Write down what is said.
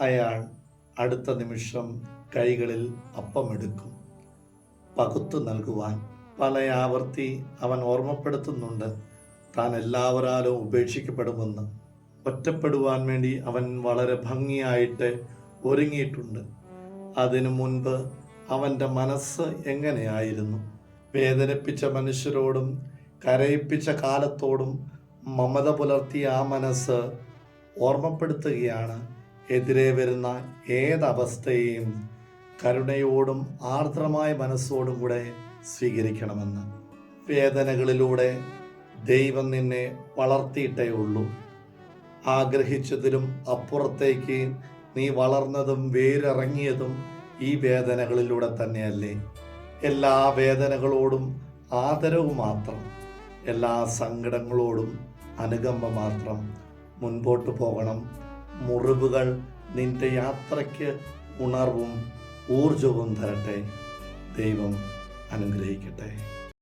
അയാൾ അടുത്ത നിമിഷം കൈകളിൽ അപ്പമെടുക്കും. പകുത്തു നൽകുവാൻ പല ആവർത്തി അവൻ ഓർമ്മപ്പെടുത്തുന്നുണ്ട്. താൻ എല്ലാവരാലും ഉപേക്ഷിക്കപ്പെടുമെന്ന്. ഒറ്റപ്പെടുവാൻ വേണ്ടി അവൻ വളരെ ഭംഗിയായിട്ട് ഒരുങ്ങിയിട്ടുണ്ട്. അതിനു മുൻപ് അവന്റെ മനസ്സ് എങ്ങനെയായിരുന്നു? വേദനിപ്പിച്ച മനുഷ്യരോടും കരയിപ്പിച്ച കാലത്തോടും മമത പുലർത്തിയ ആ മനസ്സ് ഓർമ്മപ്പെടുത്തുകയാണ് എതിരെ വരുന്ന ഏതവസ്ഥയെയും കരുണയോടും ആർദ്രമായ മനസ്സോടും കൂടെ സ്വീകരിക്കണമെന്ന്. വേദനകളിലൂടെ ദൈവം നിന്നെ വളർത്തിയിട്ടേ ഉള്ളൂ. ആഗ്രഹിച്ചതിലും അപ്പുറത്തേക്ക് നീ വളർന്നതും വേരിറങ്ങിയതും ഈ വേദനകളിലൂടെ തന്നെയല്ലേ. എല്ലാ വേദനകളോടും ആദരവ് മാത്രം എല്ലാ സങ്കടങ്ങളോടും അനുകമ്പ മാത്രം മുൻപോട്ട് പോകണം. മുറിവുകൾ നിന്റെ യാത്രയ്ക്ക് ഉണർവും ഊർജവും തരട്ടെ. ദൈവം അനുഗ്രഹിക്കട്ടെ.